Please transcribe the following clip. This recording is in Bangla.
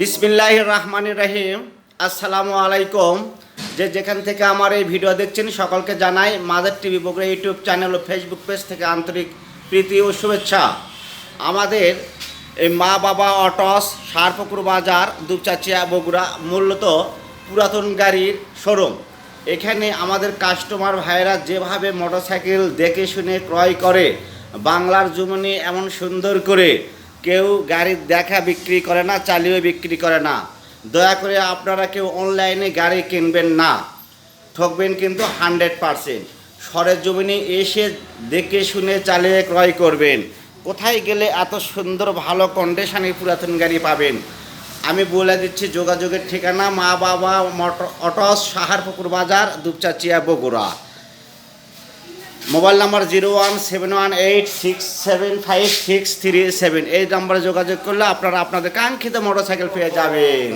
বিসমিল্লাহ রহমান রহিম। আসসালামু আলাইকুম। যে যেখান থেকে আমার এই ভিডিও দেখছেন, সকলকে জানাই mother TV Bogura YouTube channel ও ফেসবুক পেজ থেকে আন্তরিক প্রীতি ও শুভেচ্ছা। আমাদের এই মা বাবা অটস সারপুকুর বাজার, দুপচাচিয়া বগুড়া মূলত পুরাতন গাড়ির শোরুম। এখানে আমাদের কাস্টমার ভাইয়েরা যেভাবে মোটরসাইকেল দেখে শুনে ক্রয় করে, বাংলার জমিনে এমন সুন্দর করে কেউ গাড়ির দেখা বিক্রি করে না চালিয়ে বিক্রি করে না। দয়া করে আপনারা কেউ অনলাইনে গাড়ি কিনবেন না। ঠকবেন কিন্তু হান্ড্রেড পারসেন্ট। সরের জমিনে এসে দেখে শুনে চালিয়ে ক্রয় করবেন। কোথায় গেলে এত সুন্দর ভালো কন্ডিশনের পুরাতন গাড়ি পাবেন? আমি বলে দিচ্ছি যোগাযোগের ঠিকানা মা বাবা অটস, সাহারপুকুর বাজার, Dupchanchia, Bogura. Mobile number zero one seven one eight six seven five six three seven. এই নাম্বারে যোগাযোগ করলে আপনারা আপনাদের কাঙ্ক্ষিত মোটরসাইকেল পেয়ে যাবেন।